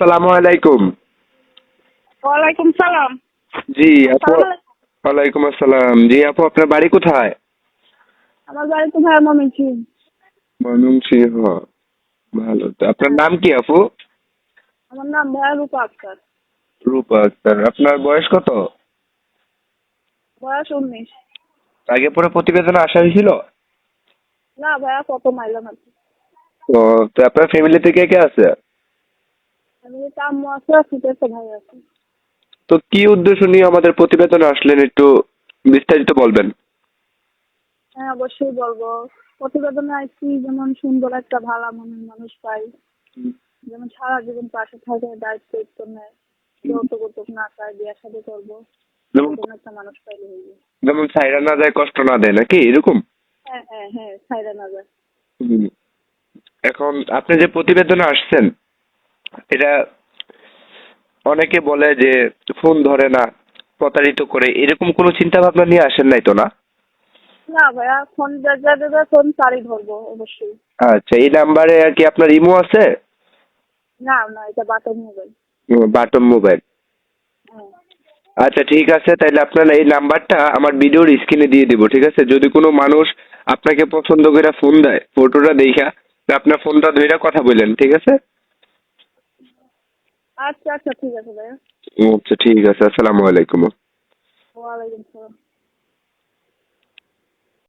আসসালামু আলাইকুম। ওয়ালাইকুম সালাম। জি আপু। ওয়ালাইকুম আসসালাম। জি আপু আপনার বাড়ি কোথায়? আমার বাড়ি তো ভাই মমিছি ময়মনসিংহ ভালো। তো আপনার নাম কি আপু? আমার নাম ভাইয়া রূপা আক্তার। রূপা আক্তার। আপনার বয়স কত? বয়স উনিশ। আগে পরে প্রতিবেদনে আসা হয়েছিল? না ভাইয়া কত মাইলাম আর ও তো আপনার ফ্যামিলিতে কে কে আছে? আমি তো আম্মু আছে আর শীতের তো ভাই আছে। তো কি উদ্দেশ্য নিয়ে আমাদের প্রতিবেদনে আসলেন একটু বিস্তারিত বলবেন? হ্যাঁ অবশ্যই বলব। প্রতিবেদনে আসছি যেমন সুন্দর একটা ভালো মনের মানুষ পাই। যেমন সারা জীবন পাশে থাকে দায়িত্ব উত্তর নেয় যৌতুক না চায় বিয়ে শাদী করব। যেমন এরকম একটা মানুষ পাইলে যেমন সাইরা না যায় কষ্ট না দেয় নাকি? এরকম? হ্যাঁ হ্যাঁ হ্যাঁ ছাইরা না যায়। হুম। এখন আপনি যে প্রতিবেদনে আসছেন এটা অনেকে বলে যে ফোন ধরে না প্রতারিত করে এরকম কোনো চিন্তা ভাবনা নিয়ে আসেন নাই তো না? না ভাইয়া ফোন যা দেবে ফোন তারই ধরবো অবশ্যই। আচ্ছা এই নাম্বারে আর কি আপনার ইমো আছে? না না এটা বাটন মোবাইল। Button mobile. আচ্ছা ঠিক আছে তাহলে আপনার এই নাম্বারটা আমার ভিডিওর স্ক্রিনে দিয়ে দিব ঠিক আছে? যদি কোনো মানুষ আপনাকে পছন্দ করে ফোন দেয় ফটোটা দেখা আপনার ফোনটা ধরে কথা বললেন ঠিক আছে? আচ্ছা আচ্ছা ঠিক আছে ভাইয়া। আচ্ছা ঠিক আছে আসসালামু আলাইকুম। ওয়ালাইকুম সালাম